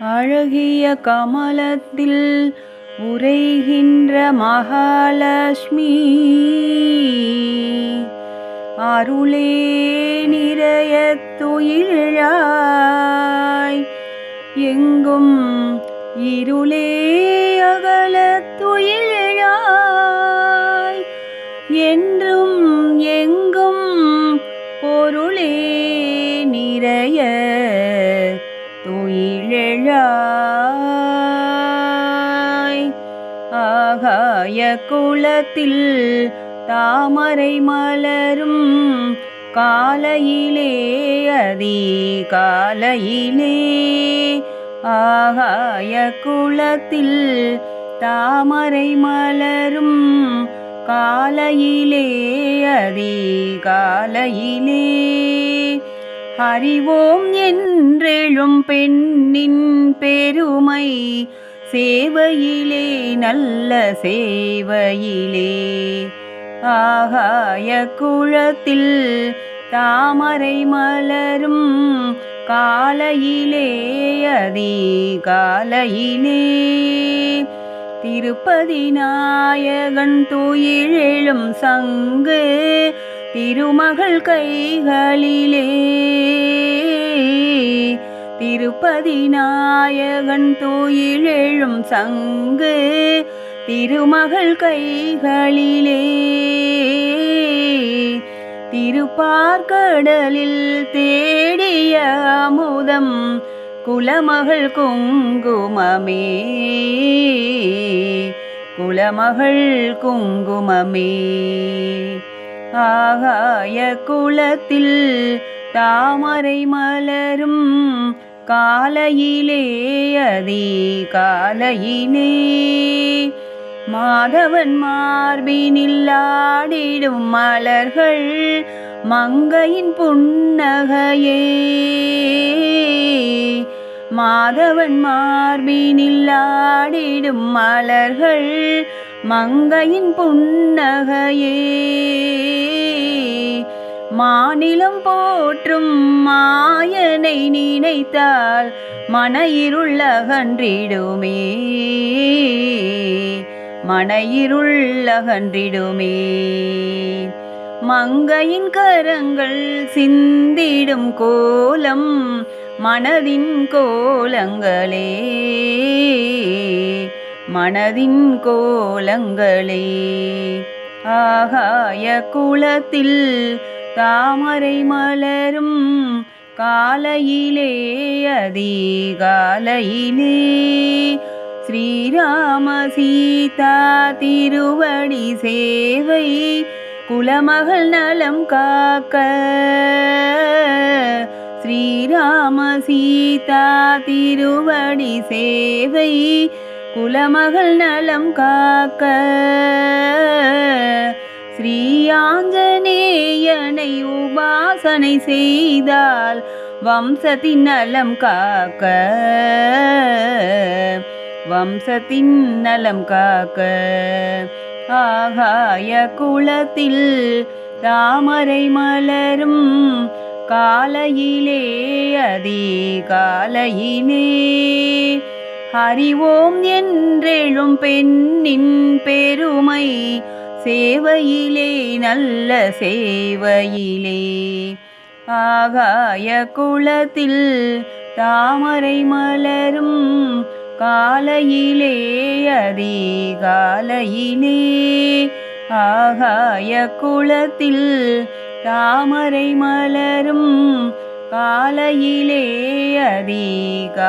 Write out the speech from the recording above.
அழகிய கமலத்தில் உரைகின்ற மகாலட்சுமி. அருளே நிறைய துயிழாய் எங்கும் இருளே ஆகாய குளத்தில் தாமரை மலரும் காலையிலே அதி காலையிலே. ஆகாய குளத்தில் தாமரை மலரும் காலையிலே அதி காலையிலே. அறிவோம் என்றெழும் பெண்ணின் பெருமை சேவையிலே நல்ல சேவையிலே. ஆகாய குளத்தில் தாமரை மலரும் காலையிலே அதி காலையிலே திருப்பதி நாயகன் துயிலெழும் சங்கு திருமகள் கைகளிலே. திருப்பதி நாயகன் துயிலெழும் சங்கு திருமகள் கைகளிலே. திருப்பார்கடலில் தேடிய அமுதம் குலமகள் குங்குமமே. குலமகள் குங்குமமே. ஆகாய குலத்தில் தாமரை மலரும் காலையிலே அதே காலையிலே. மாதவன் மார்பினில் ஆடிடும் மலர்கள் மங்கையின் புன்னகையே. மாதவன் மார்பினில் ஆடிடும் மலர்கள் மங்கையின் புன்னகையே. மாநிலம் போற்றும் மா மாயனை நினைத்தால் மன இருளகன்றிடுமே மன மங்கையின் கரங்கள் சிந்திடும் கோலம் மனதின் கோலங்களே. மனதின் கோலங்களே. ஆகாய குளத்தில் தாமரை மலரும் காலையிலே அதிகாலையிலே ஸ்ரீராம சீதா திருவடி சேவை குலமகள் நலம் காக்க. ஸ்ரீராம சீதா திருவடி சேவை குலமகள் நலம் காக்க. ஸ்ரீயாஞ்சனேயனை உபாசனை செய்தால் வம்சத்தின் நலம் காக்க வம்சத்தின் நலம் காக்க. ஆகாய குளத்தில் தாமரை மலரும் காலையிலே அதி காலையிலே. ஹரிவோம் என்றெழும் பெண்ணின் பெருமை சேவையிலே நல்ல சேவையிலே. ஆகாய குளத்தில் தாமரை மலரும் காலையிலே அதிகாலையிலே. ஆகாய குளத்தில் தாமரை மலரும் காலையிலே அதிகாலையிலே.